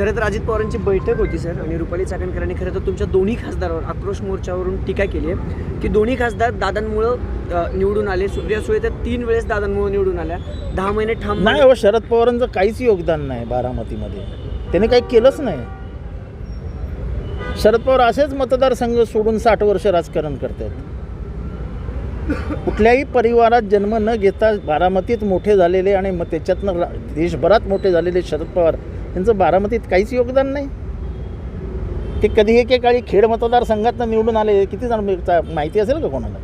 खरं तर अजित पवारांची बैठक होती सर आणि रुपाली चाकणकरांनी खरं तर तुमच्या दोन्ही खासदारावर आक्रोश मोर्चावरून टीका केली आहे की दोन्ही खासदार दादांमुळं निवडून आले. सुप्रिया सुळे तर तीन वेळेस दादांमुळे निवडून आल्या. दहा महिने ठाम नाही हो शरद पवारांचं काहीच योगदान नाही बारामतीमध्ये. त्यांनी काही केलंच नाही. शरद पवार असेच मतदारसंघ सोडून साठ वर्ष राजकारण करतात. कुठल्याही परिवारात जन्म न घेता बारामतीत मोठे झालेले आणि मग त्याच्यातनं देशभरात मोठे झालेले शरद पवार यांचं बारामतीत काहीच योगदान नाही. ते कधी एकेकाळी खेड मतदारसंघातनं निवडून आले किती जण माहिती असेल का कोणाला?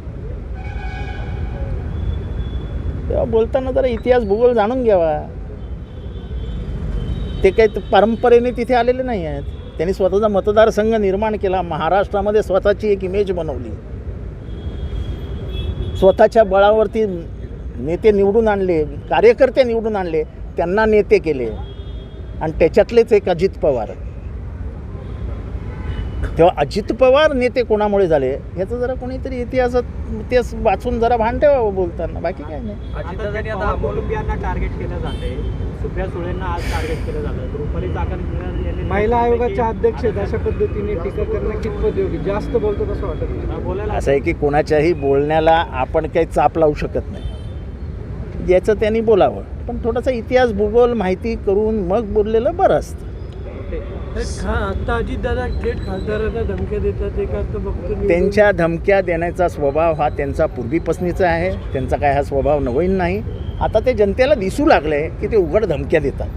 तेव्हा बोलताना जरा इतिहास भूगोल जाणून घ्यावा. ते काही परंपरेने तिथे आलेले नाही आहेत. त्यांनी स्वतःचा मतदारसंघ निर्माण केला महाराष्ट्रामध्ये स्वतःची एक इमेज बनवली. स्वतःच्या बळावरती नेते निवडून आणले कार्यकर्ते निवडून आणले त्यांना नेते केले. आणि त्याच्यातलेच एक अजित पवार. तेव्हा अजित पवार नेते कोणामुळे झाले? ह्याचं जरा कोणीतरी इतिहासात इतिहास वाचून जरा भान ठेवावं बोलताना. बाकी काय नाही. अमोलंबियांना टार्गेट केलं जाते सुप्रिया सुळेंना आज टार्गेट केलं जातं रुपाली चाकण महिला आयोगाच्या अध्यक्ष आहेत अशा पद्धतीने टीका करणं कितपत योग्य? जास्त बोलतो कसं वाटत बोलायला असं आहे की कोणाच्याही बोलण्याला आपण काही चाप लावू शकत नाही. ज्याचं त्यांनी बोलावं. पण थोडासा इतिहास भूगोल माहिती करून मग बोललेलं बरं असतं. आता अजित दादा थेट खासदारांना धमक्या देतात एक बघतो. त्यांच्या धमक्या देण्याचा स्वभाव हा त्यांचा पूर्वीपासनीचा आहे. त्यांचा काय हा स्वभाव नवीन नाही. आता ते जनतेला दिसू लागले की ते उघड धमक्या देतात.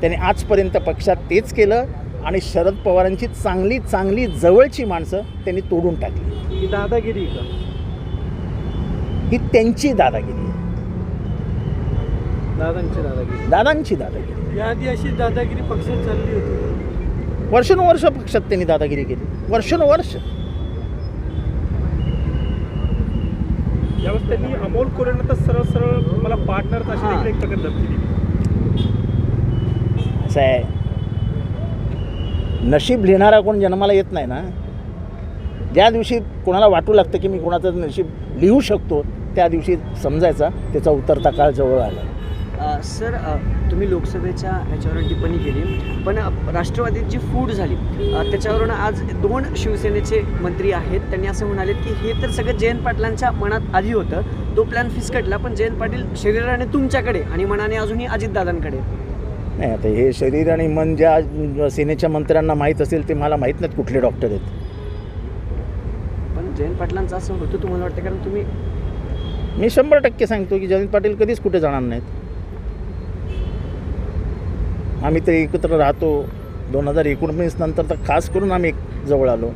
त्यांनी आजपर्यंत पक्षात तेच केलं आणि शरद पवारांची चांगली चांगली जवळची माणसं त्यांनी तोडून टाकली. ही दादागिरी का? ही त्यांची दादागिरी. दादांची दादागिरी. दादांची दादागिरी. याआधी अशी दादागिरी पक्षात चालली होती. वर्षानुवर्ष पक्षात त्यांनी दादागिरी केली. वर्षानुवर्ष. यावेळेस त्यांनी अमोल कोरेंना तर सरळ सरळ मला पार्टनर हां. एक प्रकारे धमकी दिली. असं आहे. नशीब लिहिणारा कोण जन्माला येत नाही ना? ज्या दिवशी कोणाला वाटू लागतं की मी कोणाचं नशीब लिहू शकतो त्या दिवशी समजायचा. त्याचा उतरता काळ जवळ आला. सर तुम्ही लोकसभेच्या ह्याच्यावर टिप्पणी केली. पण राष्ट्रवादीत जी फूट झाली त्याच्यावरून आज दोन शिवसेनेचे मंत्री आहेत. त्यांनी असं म्हणाले की हे तर सगळं जयंत पाटलांच्या मनात आधी होतं. तो प्लॅन फिसकटला पण जयंत पाटील शरीराने तुमच्याकडे आणि मनाने अजूनही अजितदादांकडे. नाही आता हे शरीर आणि मन ज्या सेनेच्या मंत्र्यांना माहीत असेल ते मला माहीत नाहीत कुठले डॉक्टर आहेत. पण जयंत पाटलांचं असं होतं तुम्हाला वाटतं? कारण तुम्ही मी शंभर टक्के सांगतो की जयंत पाटील कधीच कुठे जाणार नाहीत. आम्ही तर एकत्र राहतो. दोन हजार एकोणवीस नंतर तर खास करून आम्ही एक जवळ आलो.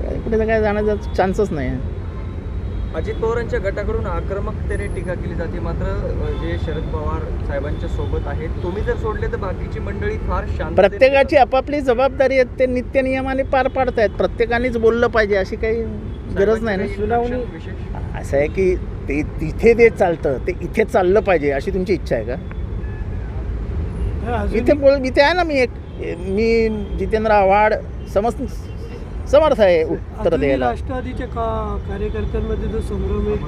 काय कुठे तर काय जाण्याचा चान्सच नाही. आहे अजित पवारांच्या गटाकडून आक्रमकतेने टीका केली जाते. मात्र जे शरद पवार साहेबांच्या सोबत आहेत तुम्ही जर सोडले तर बाकीची मंडळी फार शांत प्रत्येकाची आपापली जबाबदारी आहे ते नित्यनियमाने पार पाडतायत. प्रत्येकानेच बोललं पाहिजे अशी काही गरज नाही ना. सुनावणी विशेष? असं आहे की ते तिथे जे चालतं ते इथे चाललं पाहिजे अशी तुमची इच्छा आहे का? इथे बोल इथे आहे ना मी एक मी जितेंद्र आव्हाड समज समर्थ आहे उत्तर द्यायला. राष्ट्रवादीच्या कार्यकर्त्यांमध्ये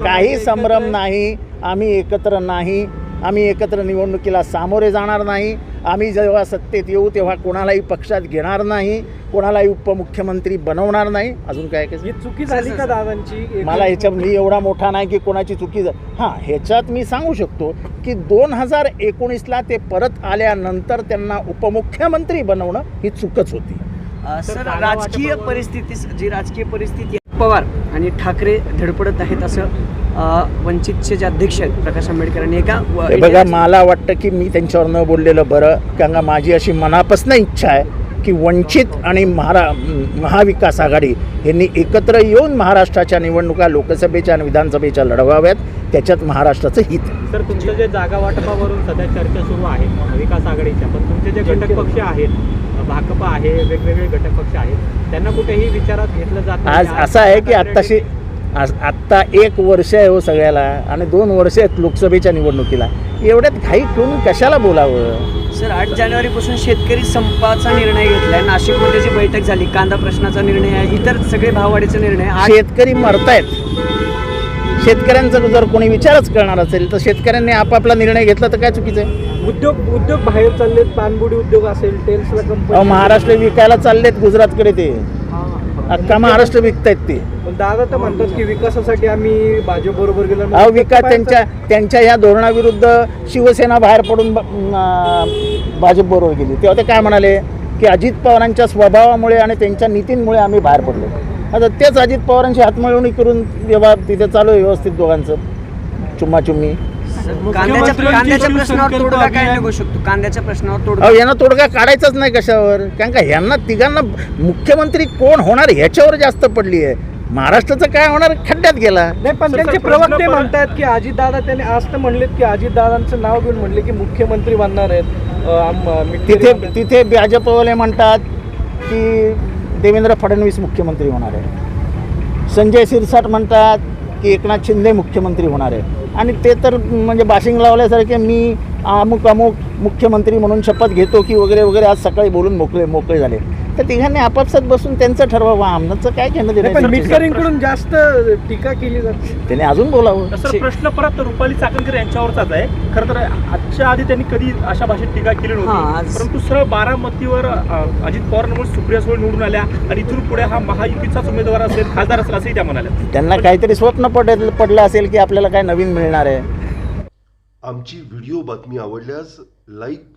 काही संभ्रम. नाही आम्ही एकत्र नाही. आम्ही एकत्र निवडणुकीला सामोरे जाणार नाही. आम्ही जेव्हा सत्तेत येऊ तेव्हा कोणालाही पक्षात घेणार नाही. कोणालाही उपमुख्यमंत्री बनवणार नाही. अजून काय काय ही चुकी झाली का दादांची? मला ह्याच्यात मी एवढा मोठा नाही की कोणाची चुकी हां ह्याच्यात मी सांगू शकतो की दोन हजार एकोणीसला ते परत आल्यानंतर त्यांना उपमुख्यमंत्री बनवणं ही चूकच होती. सर राजकीय परिस्थिती जी राजकीय परिस्थिती पवार आणि ठाकरे धडपडत आहेत असं वंचितचे जे अध्यक्ष आहेत प्रकाश आंबेडकर यांनी एका बघा मला वाटतं की मी त्यांच्यावर न बोललेलं बरं कारण का माझी अशी मनापासून इच्छा आहे की वंचित आणि महारा महाविकास आघाडी यांनी एकत्र येऊन महाराष्ट्राच्या निवडणुका लोकसभेच्या आणि विधानसभेच्या लढवाव्यात त्याच्यात महाराष्ट्राचं हित. तर तुमचं जे जागा वाटपावरून सध्या चर्चा सुरू आहे महाविकास आघाडीच्या पण तुमचे जे घटक पक्ष आहेत भाकपा आहे वेगवेगळे घटक पक्ष आहेत त्यांना कुठेही विचारात घेतलं जात नाही. आज असं आहे की आत्ताशी आज आत्ता एक वर्ष आहे हो सगळ्याला आणि दोन वर्ष आहेत लोकसभेच्या निवडणुकीला. एवढ्यात घाई करून कशाला बोलावं? सर आठ जानेवारीपासून शेतकरी संपाचा निर्णय घेतलाय. नाशिकमध्ये जी बैठक झाली कांदा प्रश्नाचा निर्णय आहे इतर सगळे भाववाढीचा निर्णय शेतकरी मरतायत. शेतकऱ्यांचा जर कोणी विचारच करणार असेल तर शेतकऱ्यांनी आपापला निर्णय घेतला तर काय चुकीचं आहे? उद्योग उद्योग बाहेर चाललेत पानबुडी उद्योग असेल टेल्सला कंपनी महाराष्ट्र विकायला चाललेत गुजरातकडे ते. अख्खा महाराष्ट्र विकतायत ते. दादा तर म्हणतात की विकासासाठी आम्ही भाजप बरोबर गेलो अहो विकास त्यांच्या त्यांच्या ह्या धोरणाविरुद्ध शिवसेना बाहेर पडून भाजप बरोबर गेली. तेव्हा ते काय म्हणाले? की अजित पवारांच्या स्वभावामुळे आणि त्यांच्या नीतींमुळे आम्ही बाहेर पडलो. आता तेच अजित पवारांची हातमिळवणी करून व्यवहार तिथे चालू आहे व्यवस्थित दोघांचं. चुम्माचुम्मी कांद्याच्या प्रश्नावर तोडगा काय अभियान. निघू शकतो? कांद्याच्या प्रश्नावर तोडगा अहो यांना तोडगा काढायचाच नाही कशावर? कारण का ह्यांना तिघांना मुख्यमंत्री कोण होणार ह्याच्यावर जास्त पडली आहे. महाराष्ट्राचं काय होणार? खड्ड्यात गेला. नाही पण त्यांचे प्रवक्ते म्हणतात की अजितदादा त्यांनी आज तर म्हणलेत की अजितदादांचं नाव घेऊन म्हणले की मुख्यमंत्री बनणार आहेत. तिथे. तिथे भाजपवाले म्हणतात की देवेंद्र फडणवीस मुख्यमंत्री होणार आहे संजय शिरसाट म्हणतात की एकनाथ शिंदे मुख्यमंत्री होणार आहे आणि ते तर म्हणजे बाशिंग लावल्यासारखे मी अमुक अमुक मुख्यमंत्री म्हणून शपथ घेतो की वगैरे वगैरे आज सकाळी बोलून मोकळे मोकळे झाले. तर तिघांनी आपापसात बसून त्यांचं ठरवावं आमचं काय घेणं पण देणं मिटकरींकडून जास्त टीका केली जाते त्याने अजून बोलावं. सर प्रश्न परत रुपाली चाकणकर यांच्यावरचाच आहे. खरं तर आजच्या आधी त्यांनी कधी अशा भाषेत टीका केली हां, नव्हती आज- परंतु सरळ बारामतीवर अ, अजित पवारांमुळे सुप्रिया सुळे निवडून आल्या आणि इथून पुढे हा महायुतीचाच उमेदवार असेल खासदार असेल असंही त्या म्हणाल्या. त्यांना काहीतरी स्वप्न पडेल पडलं असेल की आपल्याला काय नवीन मिळणार आहे. आमची व्हिडिओ बातमी आवडल्यास लाईक